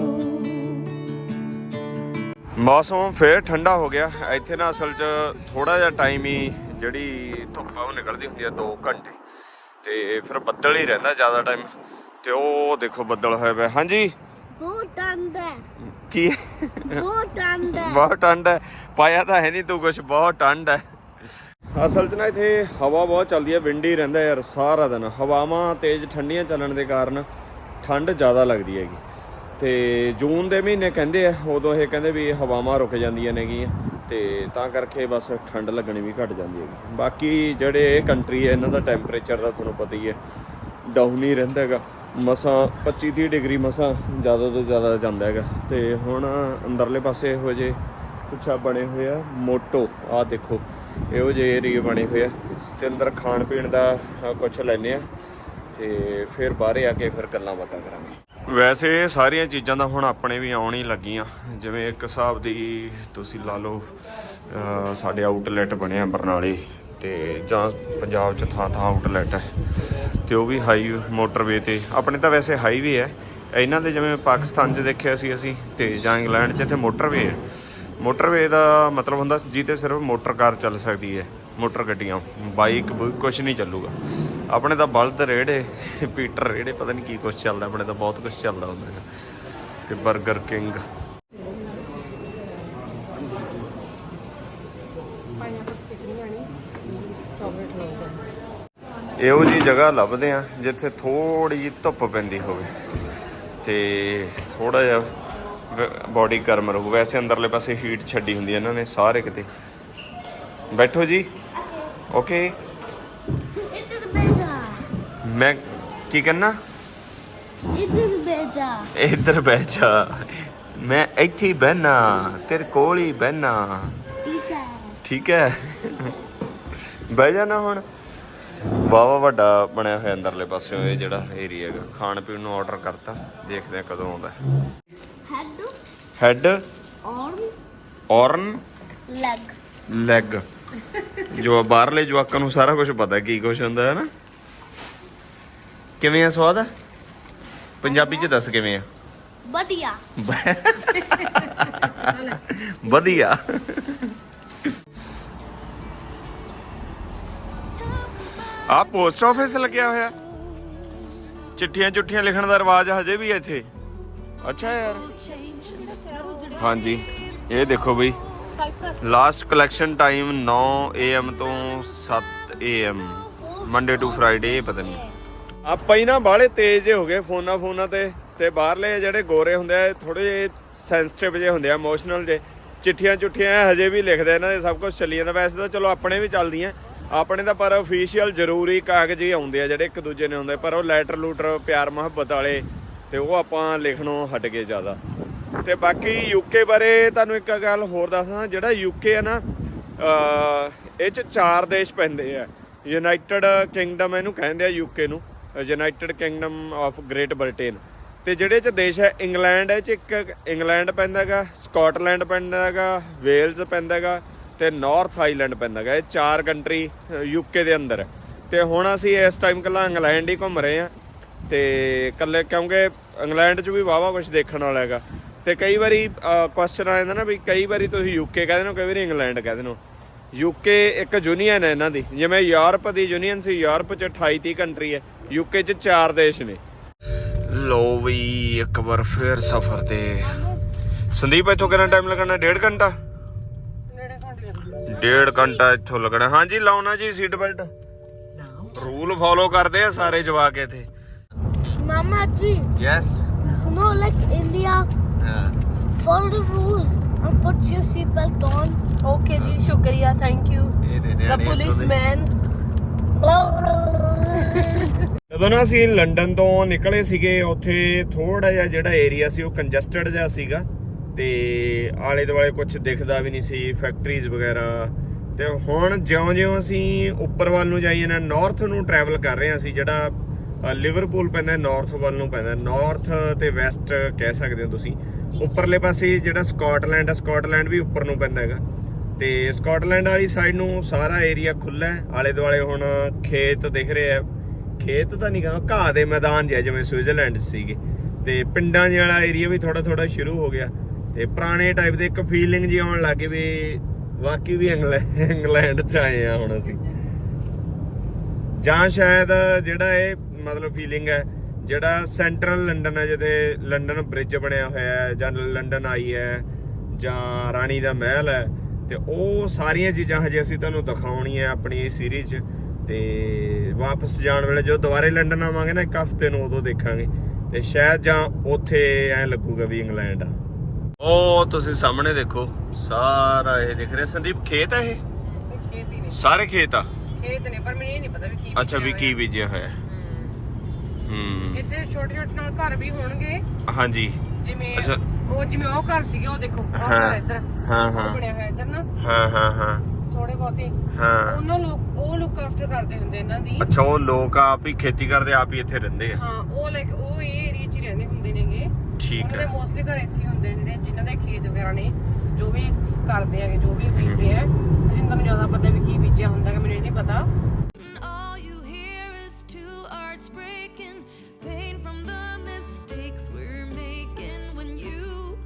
ਮੌਸਮ ਫੇਰ ਠੰਡਾ ਹੋ ਗਿਆ। ਇੱਥੇ ਨਾ ਅਸਲ 'ਚ ਥੋੜਾ ਜਿਹਾ ਟਾਈਮ ਹੀ ਜਿਹੜੀ ਧੁੱਪ ਆ ਉਹ ਨਿਕਲਦੀ ਹੁੰਦੀ ਆ 2 ਘੰਟੇ। ਤੇ ਫਿਰ ਬੱਦਲ ਹੀ ਰਹਿੰਦਾ ਜ਼ਿਆਦਾ ਟਾਈਮ ਤੇ ਉਹ ਦੇਖੋ ਬੱਦਲ ਹੋਇਆ ਪਿਆ। ਹਾਂਜੀ? ਬਹੁਤ ਠੰਡ ਹੈ। ਕੀ? ਬਹੁਤ ਠੰਡ ਹੈ। ਬਹੁਤ ਠੰਡ ਹੈ। ਪਾਇਆ ਤਾਂ ਹੈ ਨਹੀਂ ਤੂੰ ਕੁਝ ਬਹੁਤ ਠੰਡ ਹੈ। ਅਸਲ 'ਚ ਨਾ ਇੱਥੇ ਹਵਾ ਬਹੁਤ ਚੱਲਦੀ ਹੈ ਵਿੰਡੀ ਰਹਿੰਦਾ ਯਾਰ ਸਾਰਾ ਦਿਨ। ਹਵਾਵਾਂ ਤੇਜ਼ ਠੰਡੀਆਂ ਚੱਲਣ ਦੇ ਕਾਰਨ ਠੰਡ ਜ਼ਿਆਦਾ ਲੱਗਦੀ ਹੈਗੀ। ਤੇ ਜੂਨ ਦੇ ਮਹੀਨੇ ਕਹਿੰਦੇ ਆ ਉਦੋਂ ਇਹ ਕਹਿੰਦੇ ਵੀ ਹਵਾਵਾਂ ਰੁਕ ਜਾਂਦੀਆਂ ਨੇਗੀਆਂ। ਤੇ ਤਾਂ ਕਰਕੇ ਬਸ ਠੰਡ ਲੱਗਣੀ ਵੀ ਘਟ ਜਾਂਦੀ ਹੈਗੀ। ਬਾਕੀ ਜਿਹੜੇ ਇਹ ਕੰਟਰੀ ਹੈ ਇਹਨਾਂ ਦਾ ਟੈਂਪਰੇਚਰ ਦਾ ਤੁਹਾਨੂੰ ਪਤਾ ਹੀ ਹੈ ਡਾਊਨ ਹੀ ਰਹਿੰਦਾ ਹੈਗਾ। ਮਸਾਂ 25 30 ਡਿਗਰੀ ਮਸਾਂ ਜ਼ਿਆਦਾ ਤੋਂ ਜ਼ਿਆਦਾ ਜਾਂਦਾ ਹੈਗਾ। ਤੇ ਹੁਣ ਅੰਦਰਲੇ ਪਾਸੇ ਇਹੋ ਜਿਹੇ ਕੁਛ ਬਣੇ ਹੋਏ ਆ, ਮੋਟੋ। ਆ ਦੇਖੋ, ਇਹੋ ਜਿਹੇ ਏਰੀਏ ਬਣੇ ਹੋਏ ਆ। ਤੇ ਅੰਦਰ ਖਾਣ ਪੀਣ ਦਾ ਕੁਛ ਲੈਨੇ ਆ। ਤੇ ਫਿਰ ਬਾਹਰ ਆ ਕੇ ਫਿਰ ਗੱਲਾਂ ਬਾਤਾਂ ਕਰਾਂਗੇ। ਵੈਸੇ ਸਾਰੀਆਂ ਚੀਜ਼ਾਂ ਦਾ ਹੁਣ ਆਪਣੇ ਵੀ ਆਉਣ ਹੀ ਲੱਗੀਆਂ। ਜਿਵੇਂ ਇੱਕ ਹਿਸਾਬ ਦੀ ਤੁਸੀਂ ਲਾ ਲਓ ਸਾਡੇ ਆਊਟਲੈਟ ਬਣਿਆ ਬਰਨਾਲੇ। ਤੇ ਜਾਂ ਪੰਜਾਬ ਚ ਥਾਂ ਥਾਂ ਆਊਟਲੈਟ ਹੈ। ਤੇ ਉਹ ਵੀ ਹਾਈ ਮੋਟਰਵੇ ਤੇ। ਆਪਣੇ ਤਾਂ ਵੈਸੇ ਹਾਈਵੇ ਹੈ। ਇਹਨਾਂ ਦੇ ਜਿਵੇਂ ਪਾਕਿਸਤਾਨ 'ਚ ਦੇਖਿਆ ਸੀ ਅਸੀਂ ਤੇ ਜਾਂ ਇੰਗਲੈਂਡ 'ਚ, ਇੱਥੇ ਮੋਟਰਵੇ ਹੈ। ਮੋਟਰਵੇ ਦਾ ਮਤਲਬ ਹੁੰਦਾ ਜਿਹਤੇ ਸਿਰਫ ਮੋਟਰ ਕਾਰ ਚੱਲ ਸਕਦੀ ਹੈ ਮੋਟਰ ਗੱਡੀਆਂ। ਬਾਈਕ ਕੁਝ ਨਹੀਂ ਚੱਲੂਗਾ। ਆਪਣੇ ਤਾਂ ਬਲਦ ਰੇੜੇ ਪੀਟਰ ਰੇੜੇ ਪਤਾ ਨਹੀਂ ਕੀ ਕੁਝ ਚੱਲਦਾ, ਆਪਣੇ ਤਾਂ ਬਹੁਤ ਕੁਝ ਚੱਲਦਾ ਹੁੰਦਾ ਹੈ ਤੇ 버ਗਰ ਕਿੰਗ ਇਹੋ ਜੀ ਜਗ੍ਹਾ ਲੱਭਦੇ ਆ ਜਿੱਥੇ ਥੋੜੀ ਜਿਹੀ ਧੁੱਪ ਪੈਂਦੀ ਹੋਵੇ ਤੇ ਥੋੜਾ ਜਿਹਾ ਬਾਡੀ ਗਰਮ ਰਹੂ। ਵੈਸੇ ਅੰਦਰਲੇ ਪਾਸੇ ਹੀਟ ਛੱਡੀ ਹੁੰਦੀ ਹੈ ਇਹਨਾਂ ਨੇ ਸਾਰੇ ਕਿਤੇ। ਬੈਠੋ ਜੀ। ਓਕੇ. ਮੈਂ ਕੀ ਕਰਨਾ the beja. ਇੱਧਰ ਬਹਿ ਜਾ। ਮੈਂ ਇੱਥੇ ਹੀ ਬਹਿਣਾ ਤੇਰੇ ਕੋਲ ਹੀ ਬਹਿਣਾ Pizza. ਠੀਕ ਹੈ। ਬਹਿ ਜਾ ਨਾ ਹੁਣ। ਵਾਵਾ ਵੱਡਾ ਬਣਿਆ ਹੋਇਆ ਅੰਦਰਲੇ ਪਾਸਿਓਂ ਇਹ ਜਿਹੜਾ ਏਰੀਆ ਹੈਗਾ। ਖਾਣ ਪੀਣ ਨੂੰ ਆਰਡਰ ਕਰਤਾ। ਦੇਖਦੇ ਆ ਕਦੋਂ ਆਉਂਦਾ Head. Head Arm. Arm Leg. Leg ਜੋ ਬਾਹਰਲੇ ਜਵਾਕਾਂ ਨੂੰ ਸਾਰਾ ਕੁਝ ਪਤਾ ਕੀ ਕੁਝ ਹੁੰਦਾ ਹੈ ਨਾ। ਕਿਵੇਂ ਆ ਸਵਾਦ? ਪੰਜਾਬੀ ਚ ਦੱਸ ਕਿਵੇਂ ਆ? Badia. ਵਧੀਆ। ਆ ਪੋਸਟ ਆਫਿਸ ਲੱਗਿਆ ਹੋਇਆ। ਚਿੱਠੀਆਂ ਚੁੱਠੀਆਂ ਲਿਖਣ ਦਾ ਰਿਵਾਜ ਹਜੇ ਵੀ ਇੱਥੇ। ਅੱਛਾ ਯਾਰ। ਹਾਂਜੀ। ਇਹ ਦੇਖੋ ਬਈ। ਲਾਸਟ ਕਲੈਕਸ਼ਨ ਟਾਈਮ 9 AM ਤੋਂ 7 AM ਮੰਡੇ ਟੂ ਫਰਾਈਡੇ ਪਤਾ ਨਹੀਂ। ਆਪਾਂ ਹੀ ਨਾ ਬਾਹਲੇ ਤੇਜ਼ ਜਿਹੇ ਹੋ ਗਏ ਫੋਨਾਂ ਫੋਨਾਂ ਤੇ। ਤੇ ਬਾਹਰਲੇ ਜਿਹੜੇ ਗੋਰੇ ਹੁੰਦੇ ਆ ਥੋੜੇ ਜਿਹੇ ਸੈਂਸਿਟਿਵ ਜਿਹੇ ਹੁੰਦੇ ਆ ਇਮੋਸ਼ਨਲ ਜੇ ਚਿੱਠੀਆਂ ਚੁੱਠੀਆਂ ਹਜੇ ਵੀ ਲਿਖਦੇ ਇਹਨਾਂ ਦੇ, ਸਭ ਕੁਝ ਚੱਲੀ ਜਾਂਦਾ। ਵੈਸੇ ਤਾਂ ਚਲੋ ਆਪਣੇ ਵੀ ਚੱਲਦੀਆਂ। ਆਪਣੇ ਤਾਂ ਪਰ ਅਫੀਸ਼ੀਅਲ ਜ਼ਰੂਰੀ ਕਾਗਜ਼ ਹੀ ਆਉਂਦੇ ਆ ਜਿਹੜੇ ਇੱਕ ਦੂਜੇ ਨੇ ਹੁੰਦੇ ਪਰ ਉਹ ਲੈਟਰ ਲੂਟਰ, ਪਿਆਰ ਮੁਹੱਬਤ ਵਾਲੇ ਤੇ ਉਹ ਆਪਾਂ ਲਿਖਣੋਂ ਹਟ ਗਏ ਜ਼ਿਆਦਾ। ਤੇ ਬਾਕੀ ਯੂਕੇ ਬਾਰੇ ਤੁਹਾਨੂੰ ਇੱਕ ਗੱਲ ਹੋਰ ਦੱਸਦਾ, ਜਿਹੜਾ ਯੂਕੇ ਆ ਨਾ ਇਹ ਚ ਚਾਰ ਦੇਸ਼ ਪੈਂਦੇ ਆ। ਯੂਨਾਈਟਿਡ ਕਿੰਗਡਮ ਇਹਨੂੰ ਕਹਿੰਦੇ ਆ ਯੂਕੇ ਨੂੰ United Kingdom of Great Britain ਤੇ ਜਿਹੜੇ ਚ ਦੇਸ਼ ਹੈ, ਇੰਗਲੈਂਡ, ਇਹ ਚ ਇੱਕ ਇੰਗਲੈਂਡ ਪੈਂਦਾ ਹੈਗਾ, ਸਕਾਟਲੈਂਡ ਪੈਂਦਾ ਹੈਗਾ, ਵੇਲਜ਼ ਪੈਂਦਾ ਹੈਗਾ ਤੇ ਨਾਰਥ ਆਈਲੈਂਡ ਪੈਂਦਾ ਹੈਗਾ ਇਹ ਚਾਰ ਕੰਟਰੀ ਯੂਕੇ ਦੇ ਅੰਦਰ। ਹੈ ਤੇ ਹੁਣ ਅਸੀਂ ਇਸ ਟਾਈਮ ਕੱਲਾ ਇੰਗਲੈਂਡ ਹੀ ਘੁੰਮ ਰਹੇ ਆ ਤੇ ਕੱਲੇ ਕਿਉਂਕਿ ਇੰਗਲੈਂਡ 'ਚ ਵੀ ਵਾਵਾ ਕੁਝ ਦੇਖਣ ਵਾਲਾ ਹੈਗਾ। ਤੇ ਕਈ ਵਾਰੀ ਕੁਐਸਚਨ ਆ ਜਾਂਦਾ ਨਾ ਵੀ ਕਈ ਵਾਰੀ ਤੁਸੀਂ ਯੂਕੇ ਕਹਿੰਦੇ ਹੋ, ਕਈ ਵਾਰੀ ਇੰਗਲੈਂਡ ਕਹਿੰਦੇ ਹੋ। ਯੂਕੇ ਇੱਕ ਯੂਨੀਅਨ ਹੈ ਇਹਨਾਂ ਦੀ। ਜਿਵੇਂ ਯੂਰਪ ਦੀ ਯੂਨੀਅਨ ਸੀ ਯੂਰਪ 'ਚ 28 30 ਕੰਟਰੀ ਹੈ। ਯੂਕੇ 'ਚ ਚਾਰ ਦੇਸ਼ ਨੇ। ਲੋ ਵੀ ਇੱਕ ਵਾਰ ਫੇਰ ਸਫ਼ਰ ਤੇ। ਸੰਦੀਪ, ਇੱਥੋਂ ਕਿੰਨਾ ਟਾਈਮ ਲੱਗਣਾ? ਡੇਢ ਘੰਟਾ? ਡੇਢ ਘੰਟਾ ਇੱਥੋਂ ਲੱਗਣਾ। ਹਾਂਜੀ ਲਾਉਣਾ ਜੀ ਸੀਟ ਬੈਲਟ ਰੂਲ ਫੋਲੋ ਕਰਦੇ ਆ ਸਾਰੇ ਜਵਾਕ ਇੱਥੇ। Mama G. Yes It's not like India. Follow the rules and put your seatbelt on. Okay ਜੀ ਸ਼ੁਕਰੀਆ ਥੈਂਕ ਯੂ ਦਾ ਪੁਲਿਸਮੈਨ ਜਦੋਂ ਨਾ ਅਸੀਂ ਲੰਡਨ ਤੋਂ ਨਿਕਲੇ ਸੀਗੇ ਉੱਥੇ ਥੋੜਾ ਜਿਹਾ ਜਿਹੜਾ ਏਰੀਆ ਸੀ ਉਹ ਕੰਜਸਟਡ ਜਿਹਾ ਸੀਗਾ। ਤੇ ਆਲੇ ਦੁਆਲੇ ਕੁਝ ਦਿਖਦਾ ਵੀ ਨਹੀਂ ਸੀ ਫੈਕਟਰੀਜ਼ ਵਗੈਰਾ। ਤੇ ਹੁਣ ਜਿਉਂ-ਜਿਉਂ ਅਸੀਂ ਉੱਪਰ ਵੱਲ ਨੂੰ ਜਾਈਏ ਨਾ ਨਾਰਥ ਨੂੰ ਟਰੈਵਲ ਕਰ ਰਹੇ ਹਾਂ ਅਸੀਂ ਜਿਹੜਾ ਲਿਵਰਪੂਲ ਪੈਂਦਾ ਨਾਰਥ ਵੱਲ ਨੂੰ ਪੈਂਦਾ। ਨਾਰਥ ਤੇ ਵੈਸਟ ਕਹਿ ਸਕਦੇ ਹੋ ਤੁਸੀਂ। ਉੱਪਰਲੇ ਪਾਸੇ ਜਿਹੜਾ ਸਕਾਟਲੈਂਡ ਹੈ ਸਕਾਟਲੈਂਡ ਵੀ ਉੱਪਰ ਨੂੰ ਪੈਂਦਾ ਹੈਗਾ। ਤੇ ਸਕਾਟਲੈਂਡ ਵਾਲੀ ਸਾਈਡ ਨੂੰ ਸਾਰਾ ਏਰੀਆ ਖੁੱਲਾ ਹੈ। ਆਲੇ ਦੁਆਲੇ ਹੁਣ ਖੇਤ ਦਿਖ ਰਹੇ ਆ। ਖੇਤ ਤਾਂ ਨਹੀਂ ਕਹਾਂ ਘਾਹ ਦੇ ਮੈਦਾਨ ਜਿਹਾ ਜਿਵੇਂ ਸਵਿਟਜ਼ਰਲੈਂਡ ਸੀਗੇ। ਤੇ ਪਿੰਡਾਂ ਜਿਹੇ ਵਾਲਾ ਏਰੀਆ ਵੀ ਥੋੜਾ ਥੋੜਾ ਸ਼ੁਰੂ ਹੋ ਗਿਆ। ਤੇ ਪੁਰਾਣੇ ਟਾਈਪ ਦੇ ਇੱਕ ਫੀਲਿੰਗ ਜੀ ਆਉਣ ਲੱਗ ਗਈ ਵੀ ਵਾਕਈ ਵੀ ਇੰਗਲੈ- ਇੰਗਲੈਂਡ 'ਚ ਆਏ ਆ ਹੁਣ ਅਸੀਂ। ਜਾਂ ਸ਼ਾਇਦ ਜਿਹੜਾ ਇਹ ਮਤਲਬ ਫੀਲਿੰਗ ਹੈ, ਜਿਹੜਾ ਸੈਂਟਰਲ ਲੰਡਨ ਹੈ ਜਿੱਥੇ ਲੰਡਨ ਬ੍ਰਿਜ ਬਣਿਆ ਹੋਇਆ ਹੈ, ਜਾਂ ਲੰਡਨ ਆਈ ਹੈ, ਜਾਂ ਰਾਣੀ ਦਾ ਮਹਿਲ ਹੈ, ਤੇ ਉਹ ਸਾਰੀਆਂ ਚੀਜ਼ਾਂ ਹਜੇ ਅਸੀਂ ਤੁਹਾਨੂੰ ਦਿਖਾਉਣੀਆਂ ਆਪਣੀ ਇਸ ਸੀਰੀਜ਼ 'ਚ। ਤੇ ਵਾਪਸ ਜਾਣ ਵੇਲੇ ਜੋ ਦੁਬਾਰੇ ਲੰਡਨ ਆਵਾਂਗੇ ਨਾ, ਇੱਕ ਹਫ਼ਤੇ ਨੂੰ ਉਦੋਂ ਦੇਖਾਂਗੇ। ਤੇ ਸ਼ਾਇਦ ਜਾਂ ਉੱਥੇ ਐ ਲੱਗੂਗਾ ਵੀ ਇੰਗਲੈਂਡ ਆ। ਉਹ ਤੁਸੀਂ ਸਾਹਮਣੇ ਦੇਖੋ ਸਾਰਾ ਇਹ ਦਿਖ ਰਿਹਾ। ਸੰਦੀਪ ਖੇਤ ਹੈ ਇਹ? ਖੇਤ ਹੀ ਨੇ। ਸਾਰੇ ਖੇਤ ਆ? ਖੇਤ ਨੇ ਪਰ ਮੈਨੂੰ ਇਹ ਨਹੀਂ ਪਤਾ ਵੀ ਕੀ ਅੱਛਾ ਵੀ ਕੀ ਬੀਜਿਆ ਹੋਇਆ। ਹੈ। ਇੱਥੇ ਛੋਟੇ ਛੋਟੇ ਨਾਲ ਘਰ ਵੀ ਹੋਣਗੇ। ਹਾਂਜੀ। ਜਿਵੇਂ ਅੱਛਾ। ਉਹ ਜਿਵੇਂ ਉਹ ਘਰ ਸੀਗੇ ਉਹ ਦੇਖੋ ਉਹ। ਘਰ ਇੱਧਰ। ਹਾਂ ਹਾਂ। ਬਣਿਆ ਹੋਇਆ ਇੱਧਰ ਨਾ। ਹਾਂ ਹਾਂ ਹਾਂ। ਥੋੜੇ ਬਹੁਤੇ। ਹਾਂ। ਉਹਨਾਂ ਲੋਕ ਉਹ ਲੋਕ ਆਫਟਰ ਕਰਦੇ ਹੁੰਦੇ ਇਹਨਾਂ ਦੀ। ਅੱਛਾ ਉਹ ਲੋਕ ਆਪ ਹੀ ਖੇਤੀ ਕਰਦੇ ਆਪ ਹੀ ਇੱਥੇ ਰਹਿੰਦੇ ਆ। ਹਾਂ ਉਹ ਲਾਈਕ ਉਹ ਇਹ ਏਰੀਆ 'ਚ ਰਹਿੰਦੇ ਹੁੰਦੇ ਨੇਗੇ। ਠੀਕ ਉਹਨਾਂ ਦੇ ਹੈ। ਮੋਸਟਲੀ ਘਰ ਇੱਥੇ ਹੀ ਹੁੰਦੇ ਨੇ ਜਿਹੜੇ ਜਿਨ੍ਹਾਂ ਦੇ ਖੇਤ ਵਗੈਰਾ ਨੇ ਜੋ ਵੀ ਕਰਦੇ ਆਗੇ ਜੋ ਵੀ ਬੀਜਦੇ ਆ। ਜਿੰਨਾਂ ਨੂੰ ਜ਼ਿਆਦਾ ਪਤਾ ਵੀ ਕੀ ਬੀਜਿਆ ਹੁੰਦਾ ਹੈ ਮੈਨੂੰ ਇਹ ਨਹੀਂ ਪਤਾ। All you hear is two hearts breaking, pain from the mistakes we're making when you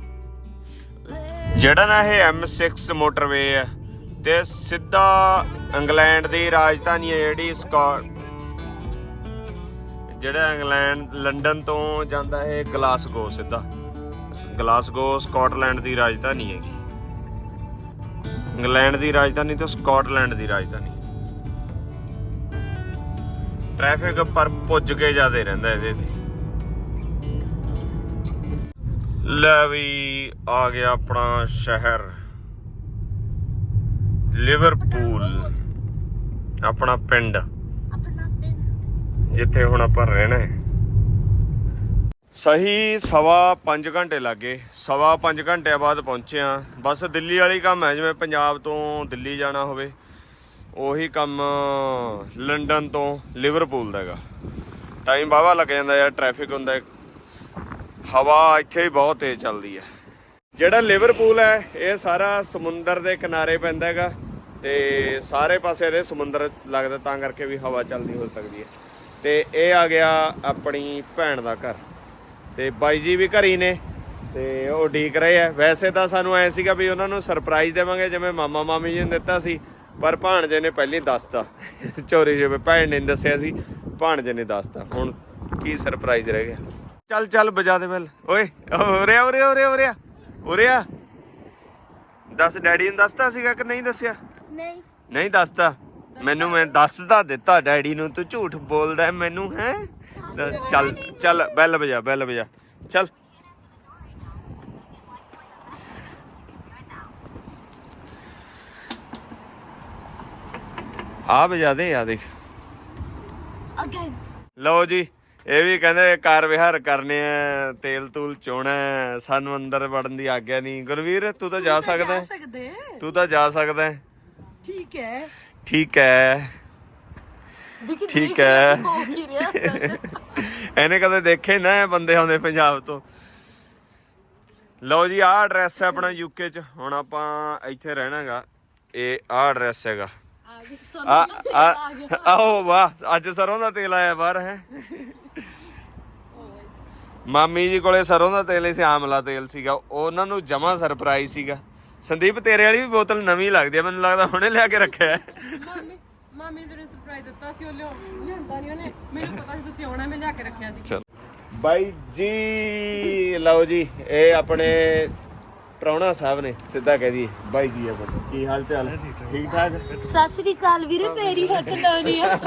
let ਜਿਹੜਾ ਨਾ ਇਹ M6 ਮੋਟਰਵੇ ਹੈ ਤੇ ਸਿੱਧਾ ਇੰਗਲੈਂਡ ਦੀ ਰਾਜਧਾਨੀ ਹੈ ਜਿਹੜੀ ਸਕਾਟ ਜਿਹੜਾ ਇੰਗਲੈਂਡ, ਲੰਡਨ ਤੋਂ ਜਾਂਦਾ ਹੈ ਗਲਾਸਗੋ ਸਿੱਧਾ। ਗਲਾਸਗੋ, ਸਕਾਟਲੈਂਡ ਦੀ ਰਾਜਧਾਨੀ ਹੈਗੀ। ਇੰਗਲੈਂਡ ਦੀ ਰਾਜਧਾਨੀ ਤੋਂ ਸਕਾਟਲੈਂਡ ਦੀ ਰਾਜਧਾਨੀ। ਟ੍ਰੈਫਿਕ ਪਰ ਪੁੱਜ ਕੇ ਜਾਦੇ ਰਹਿੰਦਾ ਇਹਦੇ ਤੇ। ਲੈ ਵੀ ਆ ਗਿਆ ਆਪਣਾ ਸ਼ਹਿਰ। ਲਿਵਰਪੂਲ। ਆਪਣਾ ਪਿੰਡ। ਜਿੱਥੇ ਹੁਣ ਆਪਾਂ ਰਹਿਣਾ ਹੈ। ਸਹੀ ਸਵਾ 5 ਘੰਟੇ ਲੱਗੇ। ਸਵਾ 5 ਘੰਟਿਆਂ ਬਾਅਦ ਪਹੁੰਚੇ ਆ ਬਸ ਦਿੱਲੀ ਵਾਲੀ ਕੰਮ ਹੈ, ਜਿਵੇਂ ਪੰਜਾਬ ਤੋਂ ਦਿੱਲੀ ਜਾਣਾ ਹੋਵੇ। ਉਹੀ ਕੰਮ ਲੰਡਨ ਤੋਂ ਲਿਵਰਪੂਲ ਦਾ ਹੈਗਾ। ਟਾਈਮ ਬਾਵਾ ਲੱਗ ਜਾਂਦਾ ਯਾਰ ਟ੍ਰੈਫਿਕ ਹੁੰਦਾ ਹਵਾ ਇੱਥੇ ਹੀ ਬਹੁਤ ਤੇਜ਼ ਚੱਲਦੀ ਹੈ। ਜਿਹੜਾ ਲਿਵਰਪੂਲ ਹੈ, ਇਹ ਸਾਰਾ ਸਮੁੰਦਰ ਦੇ ਕਿਨਾਰੇ ਪੈਂਦਾ ਹੈਗਾ। ਤੇ ਸਾਰੇ ਪਾਸੇ ਇਹਦੇ ਸਮੁੰਦਰ ਲੱਗਦਾ, ਤਾਂ ਕਰਕੇ ਵੀ ਹਵਾ ਚੱਲਦੀ ਹੋ ਸਕਦੀ ਹੈ। ਤੇ ਇਹ ਆ ਗਿਆ ਆਪਣੀ ਭੈਣ ਦਾ ਘਰ। ਤੇ ਬਾਈ ਜੀ ਵੀ ਘਰੀ ਨੇ ਤੇ ਉਹ ਢੀਕ ਰਹੇ ਆ। ਵੈਸੇ ਤਾਂ ਸਾਨੂੰ ਐ ਸੀਗਾ ਵੀ ਉਹਨਾਂ ਨੂੰ ਸਰਪ੍ਰਾਈਜ਼ ਦੇਵਾਂਗੇ ਜਿਵੇਂ ਮਾਮਾ ਮਾਮੀ ਜੀ ਨੇ ਦਿੱਤਾ ਸੀ ਪਰ ਭਾਣਜੇ ਨੇ ਪਹਿਲਾਂ ਦੱਸਤਾ। ਚੋਰੀ ਜਿਵੇਂ ਭੈਣ ਨੇ ਦੱਸਿਆ ਸੀ ਭਾਣਜੇ ਨੇ ਦੱਸਤਾ। ਹੁਣ ਕੀ ਸਰਪ੍ਰਾਈਜ਼ ਰਹਿ ਗਿਆ? ਚੱਲ ਚੱਲ ਵਜਾ ਦੇ ਬੈਲ ਓਏ ਉਰੇ ਉਰੇ ਉਰੇ ਉਰੇ ਉਰੇ ਆ ਦੱਸ ਡੈਡੀ ਨੇ ਦੱਸਤਾ ਸੀਗਾ ਕਿ ਨਹੀਂ ਦੱਸਿਆ? नहीं ਨਹੀਂ ਦੱਸਤਾ। ਮੈਨੂੰ ਮੈਂ ਦੱਸਦਾ ਦਿੱਤਾ ਡੈਡੀ ਨੂੰ ਤੂੰ ਝੂਠ ਬੋਲਦਾ ਹੈ ਮੈਨੂੰ ਹੈ? ਚੱਲ ਚੱਲ ਬੈਲ ਵਜਾ ਬੈਲ ਵਜਾ। ਚੱਲ। ਆ ਵਜਾ ਦੇ ਆ ਦੇਖ। ਲਓ ਜੀ ਇਹ ਵੀ ਕਹਿੰਦੇ ਕਾਰ ਵਿਹਾਰ ਕਰਨੇ ਆ ਤੇਲ ਤੂਲ ਚੋਣਾ ਹੈ, ਸਾਨੂੰ ਅੰਦਰ ਵੜਨ ਦੀ ਆਗਿਆ ਨਹੀਂ। ਗੁਰਵੀਰ ਤੂੰ ਤਾਂ ਜਾ ਸਕਦਾ ਤੂੰ ਤਾਂ ਜਾ ਸਕਦਾ ਠੀਕ ਹੈ। ਠੀਕ ਹੈ। ਠੀਕ ਹੈ। ਹੋ ਕੀ ਰਿਹਾ ਇਹਨੇ ਕਦੇ ਦੇਖੇ ਨਾ ਇਹ ਬੰਦੇ ਆਉਂਦੇ ਪੰਜਾਬ ਤੋਂ? ਲਓ ਜੀ ਆਹ ਐਡਰੈਸ ਹੈ ਆਪਣਾ ਯੂਕੇ ਚ। ਹੁਣ ਆਪਾਂ ਇੱਥੇ ਰਹਿਣਾਗਾ। ਇਹ ਆਹ ਐਡਰੈਸ ਹੈਗਾ। ਆ ਆ ਆਓ ਵਾਹ ਅੱਜ ਸਰੋਂ ਦਾ ਤੇਲ ਆਇਆ ਬਾਹਰ ਹੈ। ਮਾਮੀ ਜੀ ਕੋਲੇ ਸਰੋਂ ਦਾ ਤੇਲ ਸੀ ਆਮਲਾ ਤੇਲ ਸੀਗਾ। ਉਹਨਾਂ ਨੂੰ ਜਮਾ ਸਰਪ੍ਰਾਈਜ਼ ਸੀਗਾ। ਸੰਦੀਪ ਤੇਰੇ ਵਾਲੀ ਵੀ ਬੋਤਲ ਨਵੀਂ ਲੱਗਦੀ ਆ ਮੈਨੂੰ ਲੱਗਦਾ ਹੁਣੇ ਲਿਆ ਕੇ ਰੱਖਿਆ ਮੰਮੀ ਮੰਮੀ ਮੈਨੂੰ ਦਿੱਤਾ ਸੀ ਉਹ ਲਿਓ ਲਿਆਂਦਾ ਨਹੀਂ ਉਹਨੇ। ਮੈਨੂੰ ਪਤਾ ਸੀ ਤੁਸੀਂ ਆਉਣਾ ਮੈਂ ਲਿਆ ਕੇ ਰੱਖਿਆ ਸੀ। ਚਲ। ਬਾਈ ਜੀ ਲਓ ਜੀ ਇਹ ਆਪਣੇ ਪ੍ਰਾਉਣਾ ਸਾਹਿਬ ਨੇ ਸਿੱਧਾ ਕਹਿ ਦੀ ਬਾਈ ਜੀ ਆ ਕੀ ਹਾਲ ਚਾਲ? ਠੀਕ ਠਾਕ? ਸਤਿ ਸ੍ਰੀ ਅਕਾਲ ਵੀਰੇ ਤੇਰੀ ਹੱਥ ਲਾਉਣੀ ਆ।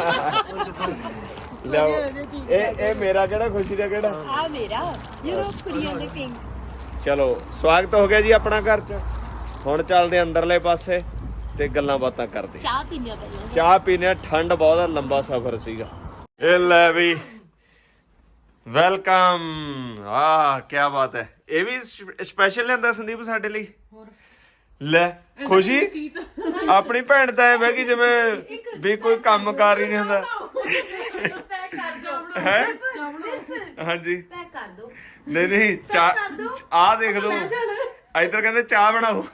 ਲਓ ਇਹ ਇਹ ਮੇਰਾ ਕਿਹੜਾ ਖੁਸ਼ੀ ਦਾ ਕਿਹੜਾ? ਆ ਮੇਰਾ ਯੂਰਪ ਕੁੜੀਆਂ ਦੇ ਪਿੰਕ ਚਲੋ ਸਵਾਗਤ ਹੋ ਗਿਆ ਜੀ ਆਪਣਾ ਘਰ ਚ। ਹੁਣ ਚੱਲਦੇ ਅੰਦਰਲੇ ਪਾਸੇ ਤੇ ਗੱਲਾਂ ਬਾਤਾਂ ਕਰਦੇ ਚਾਹ ਪੀਨੇ ਆ ਪਹਿਲਾਂ ਚਾਹ ਪੀਨੇ ਆ ਠੰਡ ਬਹੁਤ ਆ ਲੰਬਾ ਸਫ਼ਰ ਸੀਗਾ। ਇਹ ਲੈ ਵੀ ਵੈਲਕਮ। ਆਹ ਕੀ ਬਾਤ ਹੈ। ਇਹ ਵੀ ਸਪੈਸ਼ਲ ਲਿਆਂਦਾ ਸੰਦੀਪ ਸਾਡੇ ਲਈ? ਹੋਰ। ਲੈ ਖੁਸ਼ੀ? ਆਪਣੀ ਭੈਣ ਤਾਂ ਐ ਬਹਿ ਗਈ ਜਿਵੇਂ ਵੀ ਕੋਈ ਕੰਮ ਕਾਰ ਹੀ ਨਹੀਂ ਹੁੰਦਾ। ਹੈ ਹਾਂਜੀ ਪੈਕ ਕਰ ਦੋ। ਨਹੀਂ ਨਹੀਂ ਚਾਹ ਆ ਦੇਖ ਲਓ। ਇਧਰ ਕਹਿੰਦੇ ਚਾਹ ਬਣਾਓ।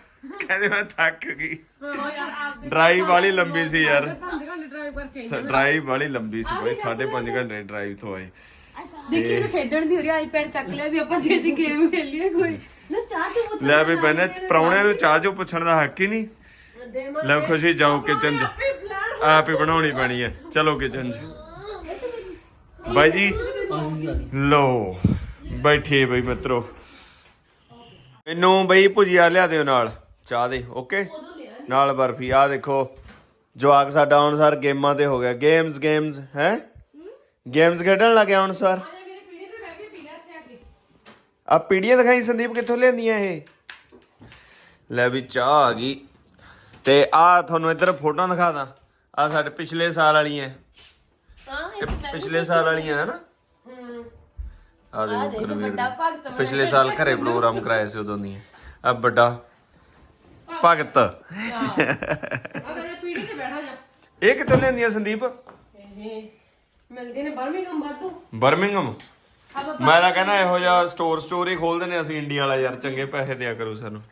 ਕਹਿੰਦੇ ਮੈਂ ਥੱਕ ਗਈ। ਡਰਾਈਵ ਵਾਲੀ ਲੰਬੀ ਸੀ ਯਾਰ। ਡਰਾਈਵ ਕਰਕੇ ਡਰਾਈਵ ਵਾਲੀ ਲੰਬੀ ਸੀ ਬਾਈ 5.5 ਘੰਟੇ ਡਰਾਈਵ ਤੋਂ ਆਏ। ਦੇਖੀ ਇਹਨੂੰ ਖੇਡਣ ਦੀ ਹੋ ਰਹੀ ਆਈਪੈਡ ਚੱਕ ਲਿਆ ਵੀ ਆਪਾਂ ਛੇਤੀ ਗੇਮ ਖੇਲੀਏ ਕੋਈ। ਨਾ ਚਾਹ ਤੇ ਪੁੱਛ ਲੈ ਵੀ ਬਨੇ ਪ੍ਰਾਹੁਣੇ ਨੂੰ ਚਾਹ ਚੋ ਪੁੱਛਣ ਦਾ ਹੱਕ ਹੀ ਨਹੀਂ। ਲੈ ਖੁਸ਼ੀ ਜਾਓ ਕਿਚਨ 'ਚ। ਆਪ ਹੀ ਬਣਾਉਣੀ ਪੈਣੀ ਹੈ। ਚਲੋ ਕਿਚਨ 'ਚ। ਬਾਈ ਜੀ ਲੋ ਬੈਠੇ ਬਈ ਮਿੱਤਰੋ। ਮੈਨੂੰ ਬਈ ਭੁਜੀਆ ਲਿਆ ਦਿਓ ਨਾਲ। ਚਾਹ ਦੇ ਓਕੇ? ਨਾਲ ਬਰਫੀ। ਆ ਦੇਖੋ ਜਵਾਕ ਸਾਡਾ ਹੁਣ ਸਰ ਗੇਮਾਂ ਤੇ ਹੋ ਗਿਆ। ਗੇਮਸ ਗੇਮਸ ਹੈ? ਗੇਮਸ ਖੇਡਣ ਲੱਗਿਆ ਹੁਣ ਸਰ। ਆ ਪੀੜੀਆਂ ਦਿਖਾਈ ਸੰਦੀਪ ਕਿੱਥੋਂ ਲਿਆਂਦੀਆਂ ਇਹ? ਲੈ ਵੀ ਚਾਹ ਆ ਗਈ। ਤੇ ਆ ਤੁਹਾਨੂੰ ਇੱਧਰ ਫੋਟੋਆਂ ਦਿਖਾਦਾ ਆ ਸਾਡੇ ਪਿਛਲੇ ਸਾਲ ਵਾਲੀਆਂ। ਹਾਂ ਪਿਛਲੇ ਸਾਲ ਵਾਲੀਆਂ ਹੈ ਨਾ? ਆ ਦੇਖੋ ਪਿਛਲੇ ਸਾਲ ਘਰੇ ਪ੍ਰੋਗਰਾਮ ਕਰਾਇਆ ਸੀ ਉਦੋਂ ਦੀਆਂ। ਆ ਵੱਡਾ ਭਗਤ। ਆ ਤੇ ਪੀੜੀ ਤੇ ਬੈਠਾ ਜਾ ਇਹ ਕਿੱਥੋਂ ਲੈਂਦੀਆਂ ਸੰਦੀਪ? ਇਹ ਮਿਲਦੇ ਨੇ ਬਰਮਿੰਗਮ ਵਾਧੂ। ਬਰਮਿੰਗਮ ਮੈਂ ਤਾਂ ਕਹਿੰਦਾ ਇਹੋ ਜਿਹਾ ਸਟੋਰ ਸਟੋਰ ਹੀ ਖੋਲ ਦਿੰਦੇ ਅਸੀਂ ਇੰਡੀਆ ਵਾਲਾ ਯਾਰ ਚੰਗੇ ਪੈਸੇ ਦਿਆ ਕਰੂ ਸਾਨੂੰ।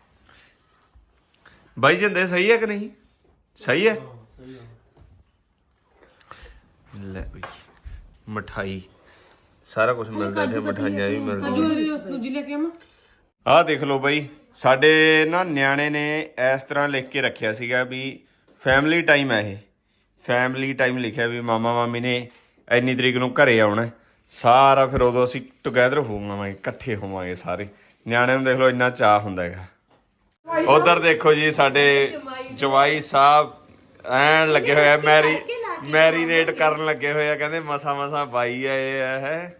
ਬਾਈ ਜਿੰਦੇ ਸਹੀ ਹੈ ਕਿ ਨਹੀਂ? ਸਹੀ ਹੈ? ਲੈ ਬਈ ਮਠਾਈ। ਸਾਰਾ ਕੁਝ ਮਿਲਦਾ ਇੱਥੇ ਮਠਾਈਆਂ ਵੀ ਮਿਲਦੀਆਂ। ਕੇ ਆਵਾਂ? ਆਹ ਦੇਖ ਲਓ ਬਈ ਸਾਡੇ ਨਾ ਨਿਆਣੇ ਨੇ ਇਸ ਤਰ੍ਹਾਂ ਲਿਖ ਕੇ ਰੱਖਿਆ ਸੀਗਾ ਵੀ ਫੈਮਿਲੀ ਟਾਈਮ ਹੈ ਇਹ। ਫੈਮਿਲੀ ਟਾਈਮ ਲਿਖਿਆ ਵੀ ਮਾਮਾ ਮਾਮੀ ਨੇ ਇੰਨੀ ਤਰੀਕ ਨੂੰ ਘਰੇ ਆਉਣਾ। ਸਾਰਾ ਫਿਰ ਉਦੋਂ ਅਸੀਂ ਟੁਗੇਦਰ ਹੋਵਾਂਗੇ ਇਕੱਠੇ ਹੋਵਾਂਗੇ ਸਾਰੇ। ਨਿਆਣਿਆਂ ਨੂੰ ਦੇਖ ਲਓ ਇੰਨਾ ਚਾਹ ਹੁੰਦਾ ਹੈਗਾ। ਉਧਰ ਦੇਖੋ ਜੀ ਸਾਡੇ ਜਵਾਈ ਸਾਹਿਬ ਐਨ ਲੱਗੇ ਹੋਏ ਆ ਮੈਰੀ ਮੈਰੀਨੇਟ ਕਰਨ ਲੱਗੇ ਹੋਏ ਆ ਕਹਿੰਦੇ ਮਸਾ ਮਸਾ ਬਾਈ ਆ ਇਹ ਹੈ।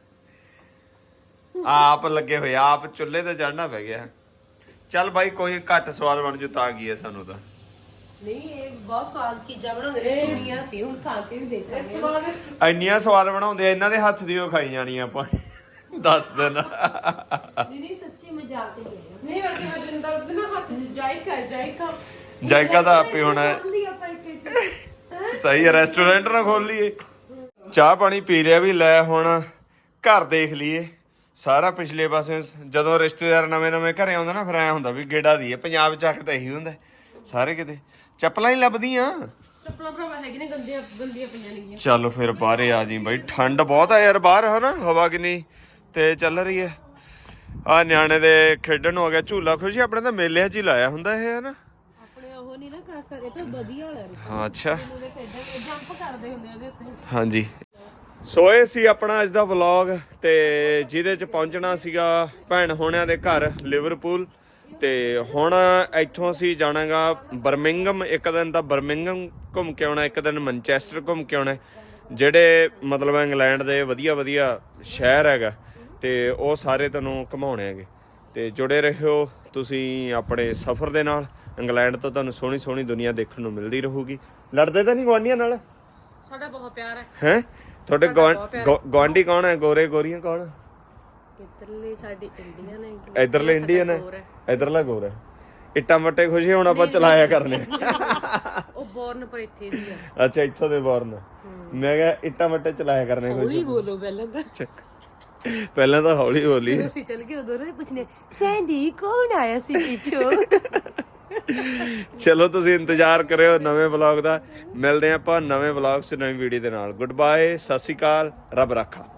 ਆਪ ਲੱਗੇ ਹੋਏ ਆਪ ਚੁੱਲ੍ਹੇ ਤੇ ਚੜਨਾ ਪੈ ਗਿਆ। ਚੱਲ ਬਾਈ ਕੋਈ ਘੱਟ ਸਵਾਦ ਬਣ ਜੂ ਤਾਂ ਕੀ ਹੈ ਸਾਨੂੰ ਤਾਂ। ਨਹੀਂ ਇਹ ਬਹੁਤ ਸਵਾਦ ਚੀਜ਼ਾਂ ਬਣਾਉਂਦੇ ਨੇ ਸੁਣੀਆਂ ਸੀ ਹੁਣ ਖਾ ਕੇ ਵੀ ਦੇਖਾਂਗੇ। ਸਵਾਦਿਸ਼ਟ ਇੰਨੀਆਂ ਸਵਾਦ ਬਣਾਉਂਦੇ ਆ ਇਹਨਾਂ ਦੇ ਹੱਥ ਦੀ ਉਹ ਖਾਈ ਜਾਣੀ ਆਪਾਂ। ਦੱਸ ਦਿਨ ਨਹੀਂ ਨਹੀਂ ਸੱਚੀ ਮਜ਼ਾਕ ਨਹੀਂ ਹੈ। ਨਹੀਂ ਵੈਸੇ ਹਜੇ ਦਾ ਬਿਨਾ ਹੱਥ ਜਾਇਕਾ ਜਾਇਕਾ। ਜਾਇਕਾ ਤਾਂ ਆਪੇ ਹੋਣਾ ਹੈ। ਜਲਦੀ ਆਪਾਂ ਇੱਕ ਇੱਕ। ਸਹੀ ਹੈ ਰੈਸਟੋਰੈਂਟ ਨਾ ਖੋਲ ਲਈਏ। ਚਾਹ ਪਾਣੀ ਪੀ ਲਿਆ ਵੀ ਲੈ ਹੁਣ ਘਰ ਦੇਖ ਲਈਏ। ਸਾਰਾ ਪਿਛਲੇ ਪਾਸੇ ਜਦੋਂ ਰਿਸ਼ਤੇਦਾਰ ਨਵੇਂ ਨਵੇਂ ਘਰੇ ਆਉਂਦੇ ਨਾ ਫਿਰ ਐ ਹੁੰਦਾ ਵੀ ਗੇੜਾ ਦੀਏ ਪੰਜਾਬ ਚ ਆ ਕੇ ਤਾਂ ਇਹੀ ਹੁੰਦਾ ਸਾਰੇ ਕਿਤੇ ਚੱਪਲਾਂ ਹੀ ਲੱਭਦੀਆਂ। ਚੱਪਲਾਂ ਭਰਾਵਾ ਹੈਗੇ ਨੇ ਗੰਦੀਆਂ ਗੰਦੀਆਂ ਪਈਆਂ ਨੇਗੀਆਂ ਚੱਲ ਫਿਰ ਬਾਹਰੇ ਆ ਜੀ ਬਾਈ ਠੰਡ ਬਹੁਤ ਆ ਯਾਰ ਬਾਹਰ ਹਨਾ? ਹਵਾ ਕਿੰਨੀ ਤੇ ਚੱਲ ਰਹੀ ਹੈ। ਆ ਨਿਆਣੇ ਦੇ ਖੇਡਣ ਨੂੰ ਆ ਗਿਆ ਝੂਲਾ ਖੁਸ਼ੀ ਆਪਣੇ ਤਾਂ ਮੇਲਿਆਂ 'ਚ ਹੀ ਲਾਇਆ ਹੁੰਦਾ ਇਹ ਹਨਾ? ਆਪਣੇ ਉਹ ਨਹੀਂ ਨਾ ਕਰ ਸਕਦੇ ਤਾਂ ਵਧੀਆ ਹੋ ਰਿਹਾ ਹਾਂ ਅੱਛਾ। ਜੰਪ ਕਰਦੇ ਹੁੰਦੇ ਉਹਦੇ ਉੱਤੇ। ਹਾਂਜੀ। ਸੋ ਇਹ ਸੀ ਆਪਣਾ ਅੱਜ ਦਾ ਵਲੌਗ ਤੇ ਜਿਹਦੇ ਚ ਪਹੁੰਚਣਾ ਸੀਗਾ ਭੈਣ ਹੋਣਿਆਂ ਦੇ ਘਰ ਲਿਵਰਪੂਲ ਤੇ ਹੁਣ ਇੱਥੋਂ ਅਸੀਂ ਜਾਣਾਗਾ ਬਰਮਿੰਗਮ ਇੱਕ ਦਿਨ ਤਾਂ ਬਰਮਿੰਗਮ ਘੁੰਮ ਕੇ ਆਉਣਾ ਇੱਕ ਦਿਨ ਮੈਨਚੈਸਟਰ ਘੁੰਮ ਕੇ ਆਉਣਾ। ਜਿਹੜੇ ਮਤਲਬ ਇੰਗਲੈਂਡ ਦੇ ਵਧੀਆ ਵਧੀਆ ਸ਼ਹਿਰ ਹੈਗਾ ਤੇ ਉਹ ਸਾਰੇ ਤੁਹਾਨੂੰ ਘੁਮਾਉਣੇ ਹੈਗੇ। ਤੇ ਜੁੜੇ ਰਹੋ ਤੁਸੀਂ ਆਪਣੇ ਸਫ਼ਰ ਦੇ ਨਾਲ। ਇੰਗਲੈਂਡ ਤੋਂ ਤੁਹਾਨੂੰ ਸੋਹਣੀ ਸੋਹਣੀ ਦੁਨੀਆ ਦੇਖਣ ਨੂੰ ਮਿਲਦੀ ਰਹੂਗੀ। ਲੜਦੇ ਤਾਂ ਨਹੀਂ ਗੁਆਂਢੀਆਂ ਨਾਲ? ਸਾਡਾ ਬਹੁਤ ਪਿਆਰ ਹੈ। ਹੈ? ਤੁਹਾਡੇ ਗਵਾਂਢੀ ਕੌਣ ਹੈ? ਗੋਰੇ ਗੋਰੀਆਂ ਕੌਣ? ਹੈ? ਇੱਧਰਲੇ ਸਾਡੀ ਇੰਡੀਆ ਨੇ ਇੱਧਰਲੇ ਇੰਡੀਅਨ ਹੈ? ਇੱਧਰਲਾ ਗੋਰਾ ਇੱਟਾਂ ਵੱਟੇ ਖੁਸ਼ੀ ਹੁਣ ਆਪਾਂ ਚਲਾਇਆ ਕਰਨੇ। ਉਹ ਬੋਰਨ ਪਰ ਇੱਥੇ ਦੀ ਆ। ਅੱਛਾ ਇੱਥੋਂ ਦੇ ਬੋਰਨ। ਮੈਂ ਕਿਹਾ ਇੱਟਾਂ ਵੱਟੇ ਚਲਾਇਆ ਕਰਨੇ ਖੁਸ਼ੀ ਬੋਲੋ ਪਹਿਲਾਂ ਤਾਂ। ਪਹਿਲਾਂ ਤਾਂ ਹੌਲੀ ਹੌਲੀ ਅਸੀਂ ਚੱਲ ਗਏ ਨਾ ਪੁੱਛਨੇ ਸੈਂਡੀ ਕੌਣ ਆਇਆ ਸੀ ਪਿੱਛੋਂ? ਚਲੋ ਤੁਸੀਂ ਇੰਤਜ਼ਾਰ ਕਰਿਓ ਨਵੇਂ ਵਲੌਗ ਦਾ। ਮਿਲਦੇ ਹਾਂ ਆਪਾਂ ਨਵੇਂ ਵਲੌਗ 'ਚ ਨਵੀਂ ਵੀਡੀਓ ਦੇ ਨਾਲ। ਗੁੱਡ ਬਾਏ ਸਤਿ ਸ਼੍ਰੀ ਅਕਾਲ, ਰੱਬ ਰਾਖਾ।